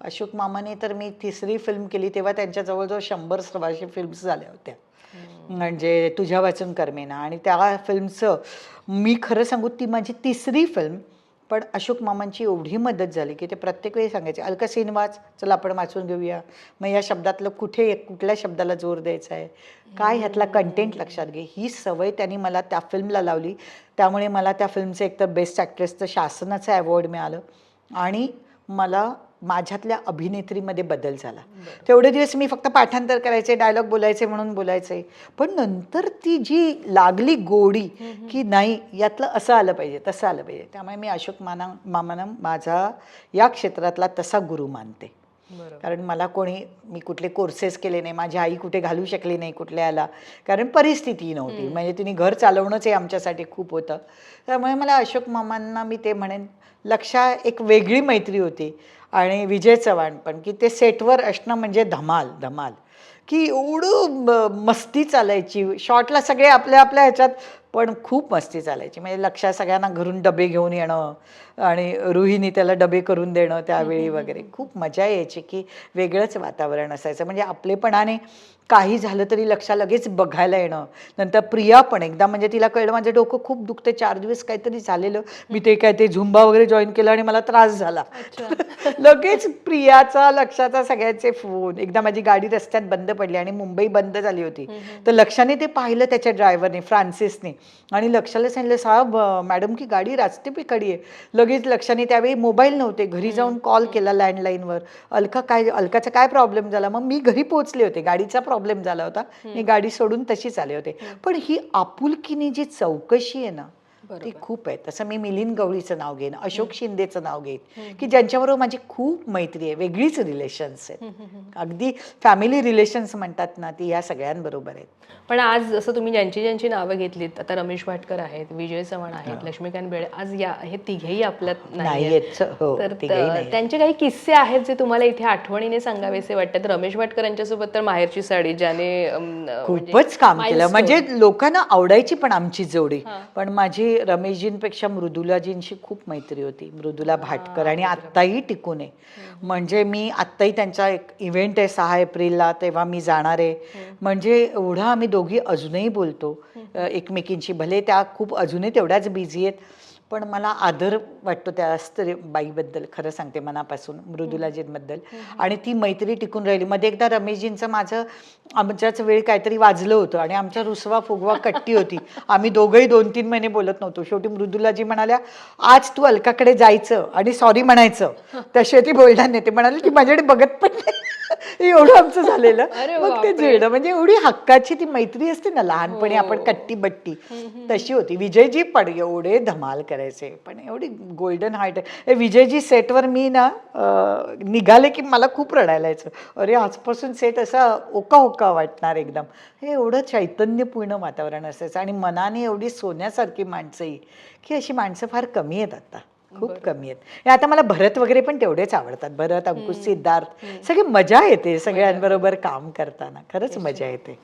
अशोक मामाने तर मी तिसरी फिल्म केली तेव्हा त्यांच्या जवळजवळ शंभर सव्वाशे फिल्म्स झाल्या होत्या. म्हणजे तुझ्या वाचून कर्मेना. आणि त्या फिल्मचं मी खरं सांगू ती माझी तिसरी फिल्म पण अशोक मामांची एवढी मदत झाली की ते प्रत्येक वेळी सांगायचे अलका सीन वाच चला आपण वाचून घेऊया. मग या शब्दातलं कुठे कुठल्या शब्दाला जोर द्यायचा आहे? काय ह्यातला कंटेंट लक्षात घे? ही सवय त्यांनी मला त्या फिल्मला लावली. त्यामुळे मला त्या फिल्मचं एकतर बेस्ट ॲक्ट्रेसचं शासनाचं अवॉर्ड मिळालं. आणि मला माझ्यातल्या अभिनेत्रीमध्ये बदल झाला. तेवढे दिवस मी फक्त पाठांतर करायचे डायलॉग बोलायचे म्हणून बोलायचे. पण नंतर ती जी लागली गोडी की नाही यातलं असं आलं पाहिजे तसं आलं पाहिजे. त्यामुळे मी अशोक माना मामाना माझा या क्षेत्रातला तसा गुरु मानते. कारण मला कोणी मी कुठले कोर्सेस केले नाही माझी आई कुठे घालू शकली नाही कुठल्याला. कारण परिस्थिती नव्हती. म्हणजे तिने घर चालवणंच हे आमच्यासाठी खूप होतं. त्यामुळे मला अशोक मामांना मी ते म्हणेन लक्षा एक वेगळी मैत्री होती. आणि विजय चव्हाण पण की ते सेटवर असणं म्हणजे धमाल धमाल. की एवढं मस्ती चालायची. शॉर्टला सगळे आपल्या आपल्या ह्याच्यात पण खूप मस्ती चालायची. म्हणजे लक्षात सगळ्यांना घरून डबे घेऊन येणं आणि रुहीने त्याला डबे करून देणं त्यावेळी वगैरे. खूप मजा यायची की वेगळंच वातावरण असायचं. म्हणजे आपलेपणाने काही झालं तरी लक्षा लगेच बघायला येणं. नंतर प्रिया पण एकदा म्हणजे तिला कळलं माझं डोकं खूप दुखते चार दिवस काहीतरी झालेलं. मी ते काय ते झुंबा वगैरे जॉईन केलं आणि मला त्रास झाला. लगेच प्रियाचा लक्षाचा सगळ्यांचे फोन. एकदा माझी गाडी रस्त्यात बंद पडली आणि मुंबई बंद झाली होती. तर लक्षाने ते पाहिलं त्याच्या ड्रायव्हरने फ्रान्सिसने. आणि लक्षाला सांगितलं साहेब मॅडम की गाडी रास्ते पे खडी आहे. लगेच लक्षाने त्यावेळी मोबाईल नव्हते. घरी जाऊन कॉल केला लँडलाईनवर. अलका काय अलकाचा काय प्रॉब्लेम झाला? मग मी घरी पोहोचले होते. गाडीचा प्रॉब्लेम झाला होता. मी गाडी सोडून तशीच आले होते. पण ही आपुलकीने जी चौकशी आहे ना ती खूप आहे तसं मी मिलिंद गवळीचं नाव घेईन अशोक शिंदेचं नाव घेईन की ज्यांच्याबरोबर माझी खूप मैत्री आहे वेगळीच रिलेशन्स आहेत. अगदी फॅमिली रिलेशन्स म्हणतात ना ती ह्या सगळ्यांबरोबर आहेत. पण आज जसं तुम्ही ज्यांची ज्यांची नावं घेतलीत आता रमेश भाटकर आहेत विजय चव्हाण आहेत लक्ष्मीकांत बेळे आज या हे तिघेही आपल्यात नाहीयेत. हो तर त्यांचे काही किस्से आहेत जे तुम्हाला इथे आठवणीने सांगावेसे वाटतात? रमेश भाटकर यांच्यासोबत तर माहेरची साडी ज्याने म्हणजे खूपच काम केलं. म्हणजे लोकांना आवडायची पण आमची जोडी. पण माझी रमेशजींपेक्षा मृदुलाजींशी खूप मैत्री होती. मृदुला भाटकर आणि आत्ताही टिकून आहे. म्हणजे मी आत्ताही त्यांचा एक इव्हेंट आहे सहा एप्रिलला तेव्हा मी जाणार आहे. म्हणजे एवढं आम्ही दोघी अजूनही बोलतो. एकमेकींशी. भले त्या खूप अजूनही तेवढ्याच बिझी आहेत. पण मला आदर वाटतो त्या स्त्री बाईबद्दल खरं सांगते मनापासून मृदुलाजींबद्दल आणि ती मैत्री टिकून राहिली. मध्ये एकदा रमेशजींचं माझं आमच्याच वेळी काहीतरी वाजलं होतं आणि आमचा रुसवा फुगवा कट्टी होती. आम्ही दोघंही दोन तीन महिने बोलत नव्हतो. शेवटी मृदुलाजी म्हणाल्या आज तू अलकाकडे जायचं आणि सॉरी म्हणायचं. त्याशिवाय ती बोलणार नाही ते म्हणाले की माझ्याकडे बघत पण नाही. एवढं आमचं झालेलं. मग ते जुळलं. म्हणजे एवढी हक्काची ती मैत्री असते ना लहानपणी हो. आपण कट्टी बट्टी तशी होती. विजयजी पण एवढे धमाल करायचे. पण एवढी गोल्डन हार्ट आहे विजयजी सेटवर मी ना निघाले की मला खूप रडायला यायचं. अरे आजपासून सेट असा ओका ओका वाटणार एकदम. हे एवढं चैतन्यपूर्ण वातावरण असायचं. आणि मनाने एवढी सोन्यासारखी माणसंही की अशी माणसं फार कमी आहेत आता. खूप कमी आहेत. आता मला भरत वगैरे पण तेवढेच आवडतात. भरत अंकुश सिद्धार्थ सगळी मजा येते सगळ्यांबरोबर काम करताना. खरंच मजा येते.